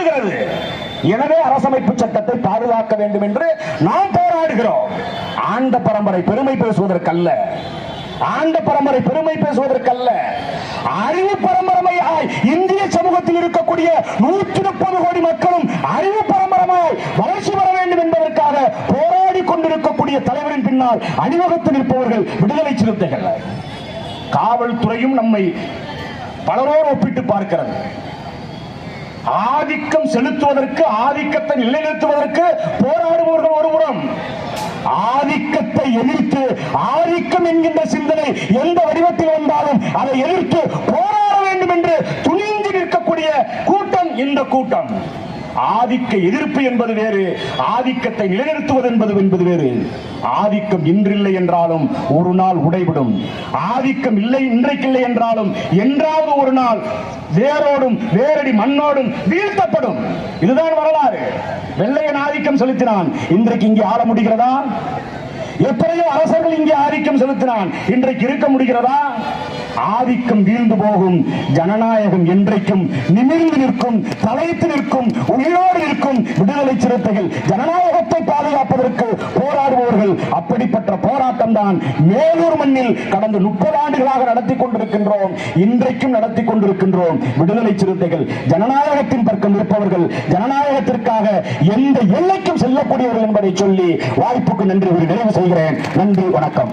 நடத்துகிறது எனவே அரசமைப்பு சட்டத்தை பாதுகாக்க வேண்டும் என்று நாம் போராடுகிறோம். ஆண்ட பரம்பரை பெருமை பேசுவதற்கல்ல. ஆண்ட பரம்பரை பெருமை பேசுவதற்கல்ல. அறிவு பரம்பரமையாய் இந்திய சமூகத்தில் இருக்கக்கூடிய நூற்றி முப்பது கோடி மக்களும் அறிவு பரம்பரமாய் வளர்ச்சி பெற வேண்டும் என்பதற்காக போராடி கொண்டிருக்கக்கூடிய தலைவரின் பின்னால் அணிவகுத்து நிற்பவர்கள் விடுதலை சிறுத்தைகள். காவல்துறையும் நம்மை பலரோடு ஒப்பிட்டு பார்க்கிறது. ஆதிக்கம் செலுத்துவதற்கு ஆதிக்கத்தை நிலைநிறுத்துவதற்கு போராடுபவர்கள் ஒருபுறம். ஆதிக்கத்தை எதிர்த்து ஆதிக்கம் என்கின்ற சிந்தனை எந்த வடிவத்தில் வந்தாலும் அதை எதிர்த்து போராட வேண்டும் என்று துணிந்து நிற்கக்கூடிய கூட்டம் இந்த கூட்டம். ஆதிக்க எதிர்ப்பு என்பது வேறு ஆதிக்கத்தை நிலைநிறுத்துவது என்பது என்பது வேறு. ஆதிக்கம் இன்றில்லை என்றாலும் ஒரு நாள் உடைவிடும் ஆதிக்கம் இல்லை இன்றைக்கு இல்லை என்றாலும் என்றாவது ஒரு நாள் வேரோடும் வேரடி மண்ணோடும் வீழ்த்தப்படும். இதுதான் வரலாறு. வெள்ளையன் ஆதிக்கம் செலுத்தினான். இன்றைக்கு இங்கே ஆள முடிகிறதா? எத்தனையோ அரசர்கள் இங்கே ஆதிக்கம் செலுத்தினான். இன்றைக்கு இருக்க முடிகிறதா? ஆதிக்கம் வீழ்ந்து போகும் ஜனநாயகம் என்றைக்கும் நிமிர்ந்து நிற்கும் தலைத்து நிற்கும் உயிரோடு நிற்கும் விடுதலை சிறுத்தைகள் ஜனநாயகத்தை பாதுகாப்பதற்கு போராடுபவர்கள் அப்படிப்பட்ட போராட்டம் தான் மேலூர் மண்ணில் கடந்த முப்பது ஆண்டுகளாக நடத்தி கொண்டிருக்கின்றோம். இன்றைக்கும் நடத்தி கொண்டிருக்கின்றோம். விடுதலை சிறுத்தைகள் ஜனநாயகத்தின் பக்கம் இருப்பவர்கள் ஜனநாயகத்திற்காக எந்த எல்லைக்கும் செல்லக்கூடியவர்கள் என்பதை சொல்லி வாய்ப்புக்கு நன்றி ஒரு நிறைவு செய்கிறேன். நன்றி வணக்கம்.